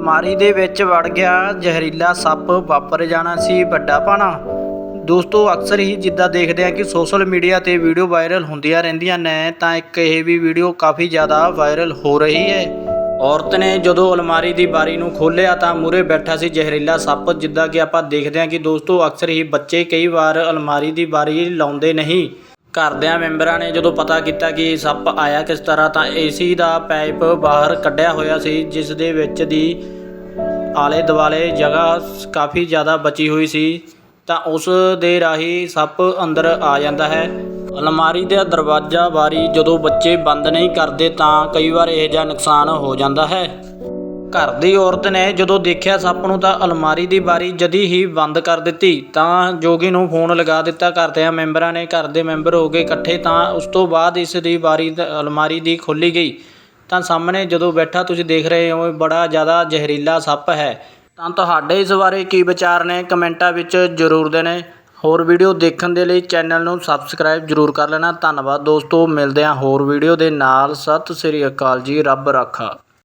ਅਲਮਾਰੀ ਦੇ ਵਿੱਚ ਵੜ ਗਿਆ ਜ਼ਹਿਰੀਲਾ ਸੱਪ ਵਾਪਰ ਜਾਣਾ ਸੀ ਵੱਡਾ ਪਾਣਾ ਦੋਸਤੋ, ਅਕਸਰ ਹੀ ਜਿੱਦਾਂ ਦੇਖਦੇ ਆ ਕਿ ਸੋਸ਼ਲ ਮੀਡੀਆ ਤੇ ਵੀਡੀਓ ਵਾਇਰਲ ਹੁੰਦੀਆਂ ਰਹਿੰਦੀਆਂ ਨੇ, ਤਾਂ ਇੱਕ ਇਹ ਵੀ ਵੀਡੀਓ ਕਾਫੀ ਜ਼ਿਆਦਾ ਵਾਇਰਲ ਹੋ ਰਹੀ ਹੈ। ਔਰਤ ਨੇ ਜਦੋਂ ਅਲਮਾਰੀ ਦੀ ਬਾਰੀ ਨੂੰ ਖੋਲ੍ਹਿਆ ਤਾਂ ਮੂਰੇ ਬੈਠਾ ਸੀ ਜ਼ਹਿਰੀਲਾ ਸੱਪ, ਜਿੱਦਾਂ ਕਿ ਆਪਾਂ ਦੇਖਦੇ ਹਾਂ ਕਿ ਦੋਸਤੋ, ਅਕਸਰ ਹੀ ਬੱਚੇ ਕਈ ਵਾਰ ਅਲਮਾਰੀ ਦੀ ਬਾਰੀ ਲਾਉਂਦੇ ਨਹੀਂ। ਘਰਦਿਆਂ ਮੈਂਬਰਾਂ ਨੇ ਜਦੋਂ ਪਤਾ ਕੀਤਾ ਕਿ ਸੱਪ ਆਇਆ ਕਿਸ ਤਰ੍ਹਾਂ, ਤਾਂ ਏਸੀ ਦਾ ਪਾਈਪ ਬਾਹਰ ਕੱਢਿਆ ਹੋਇਆ ਸੀ, ਜਿਸ ਦੇ ਵਿੱਚ ਦੀ ਆਲੇ ਦੁਆਲੇ ਜਗ੍ਹਾ ਸ- ਕਾਫੀ ਜ਼ਿਆਦਾ ਬਚੀ ਹੋਈ ਸੀ। ਤਾਂ ਉਸ ਦੇ ਰਾਹੀਂ ਸੱਪ ਅੰਦਰ ਆ ਜਾਂਦਾ ਹੈ। ਅਲਮਾਰੀ ਦਾ ਦਰਵਾਜ਼ਾ ਬਾਰੀ ਜਦੋਂ ਬੱਚੇ ਬੰਦ ਨਹੀਂ ਕਰਦੇ, ਤਾਂ ਕਈ ਵਾਰ ਇਹ ਜਿਹਾ ਨੁਕਸਾਨ ਹੋ ਜਾਂਦਾ ਹੈ। ਘਰ ਦੀ ਔਰਤ ਨੇ ਜਦੋਂ ਦੇਖਿਆ ਸੱਪ ਨੂੰ ਤਾਂ ਅਲਮਾਰੀ ਦੀ ਬਾਰੀ ਜਦੀ ਹੀ ਬੰਦ ਕਰ ਦਿੱਤੀ, ਤਾਂ ਜੋਗੀ ਨੂੰ ਫੋਨ ਲਗਾ ਦਿੱਤਾ ਘਰਦਿਆਂ ਮੈਂਬਰਾਂ ਨੇ। ਘਰ ਦੇ ਮੈਂਬਰ ਹੋ ਗਏ ਇਕੱਠੇ ਤਾਂ ਉਸ ਤੋਂ ਬਾਅਦ ਇਸ ਦੀ ਬਾਰੀ ਅਲਮਾਰੀ ਦੀ ਖੋਲੀ ਗਈ। ਤਾਂ ਸਾਹਮਣੇ ਜਦੋਂ ਬੈਠਾ ਤੁਸੀਂ ਦੇਖ ਰਹੇ ਹੋ, ਇਹ ਬੜਾ ਜ਼ਿਆਦਾ ਜ਼ਹਿਰੀਲਾ ਸੱਪ ਹੈ। ਤਾਂ ਤੁਹਾਡੇ ਇਸ ਬਾਰੇ ਕੀ ਵਿਚਾਰ ਨੇ? ਕਮੈਂਟਾਂ ਵਿੱਚ ਜ਼ਰੂਰ ਦੇਣੇ। ਹੋਰ ਵੀਡੀਓ ਦੇਖਣ ਦੇ ਲਈ ਚੈਨਲ ਨੂੰ ਸਬਸਕ੍ਰਾਈਬ ਜ਼ਰੂਰ ਕਰ ਲੈਣਾ। ਧੰਨਵਾਦ ਦੋਸਤੋ, ਮਿਲਦੇ ਹਾਂ ਹੋਰ ਵੀਡੀਓ ਦੇ ਨਾਲ। ਸਤਿ ਸ੍ਰੀ ਅਕਾਲ ਜੀ, ਰੱਬ ਰਾਖਾ।